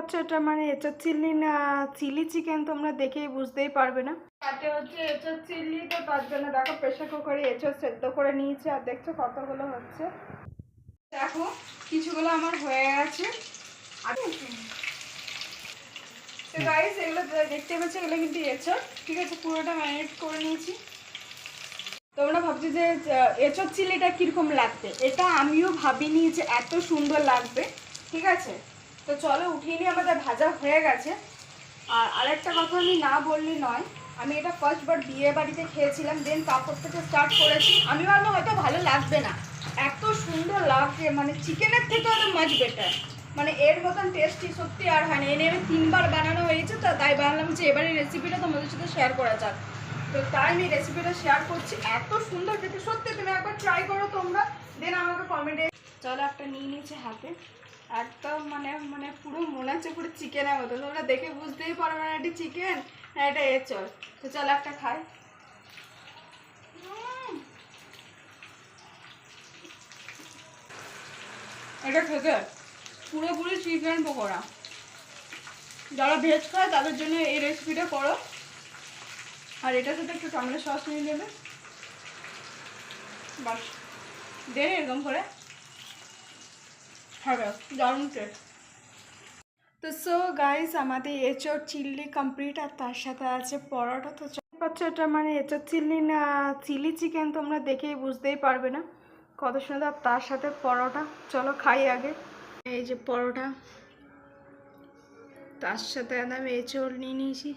আচ্ছা এটা মানে এঁচোর চিল্লি না চিলি চিকেন তোমরা দেখেই বুঝতেই পারবে না। তাতে হচ্ছে এঁচোর চিল্লি তো তার জন্য দেখো প্রেশার কুকারে এঁচোর সেদ্ধ করে নিয়েছি আর দেখছ কতগুলো হচ্ছে। দেখো, কিছুগুলো আমার হয়ে গেছে। আর তো গাইস এগুলো দেখতে পাচ্ছি, এগুলো কিন্তু এঁচোর ঠিক আছে, পুরোটা ম্যারিনেট করে নিয়েছি। তোমরা ভাবছ যে এঁচোর চিলিটা কীরকম লাগবে? এটা আমিও ভাবিনি যে এত সুন্দর লাগবে। ঠিক আছে? তো চলো, উঠিয়ে নিয়ে আমাদের ভাজা হয়ে গেছে। আর আরেকটা কথা আমি না বললি নয়, আমি এটা ফার্স্ট বার বিয়ে বাড়িতে খেয়েছিলাম দেন তারপর থেকে স্টার্ট করেছি। আমি ভাবলাম হয়তো ভালো লাগবে না। এত সুন্দর লাগছে মানে চিকেনের থেকে আরও মাছ বেটার মানে এর মতন টেস্টি সত্যি আর হয় না। এনে আমি তিনবার বানানো হয়েছে তো, তাই ভাবলাম যে এবারে রেসিপিটা তোমাদের সাথে শেয়ার করা যাক। তো তাই আমি রেসিপিটা শেয়ার করছি। এত সুন্দর খেতে, সত্যি তুমি একবার ট্রাই করো তোমরা। দেন আমাকে কমেন্টে চলো একটা নিয়ে নিয়েছে হাতে। একদম মানে মানে পুরো মনে হচ্ছে পুরো চিকেনের মতো। তোমরা দেখে বুঝতেই পারবে না এটি চিকেন না এটা এঁচড়। তো চলো একটা খাই। এটা খেতে পুরোপুরি চিকেন পকোড়া। যারা ভেজ খায়, তাদের জন্য এই রেসিপিটা করো। আর এটার সাথে একটু টমেটো সস নিয়ে নেবে। বাস দেন এরকম করে। হবে দারুণ তো সো গাইস আমাদের এঁচোর চিল্লি কমপ্লিট আর তার সাথে আছে পরোটা। তো পাচ্ছ এটা মানে এঁচোর চিল্লি না চিলি চিকেন তোমরা দেখেই বুঝতেই পারবে না। কত সুন্দর তার সাথে পরোটা। চলো খাই আগে। এই যে পরোটা। তার সাথে আমি এঁচোড় নিয়ে নিয়েছি।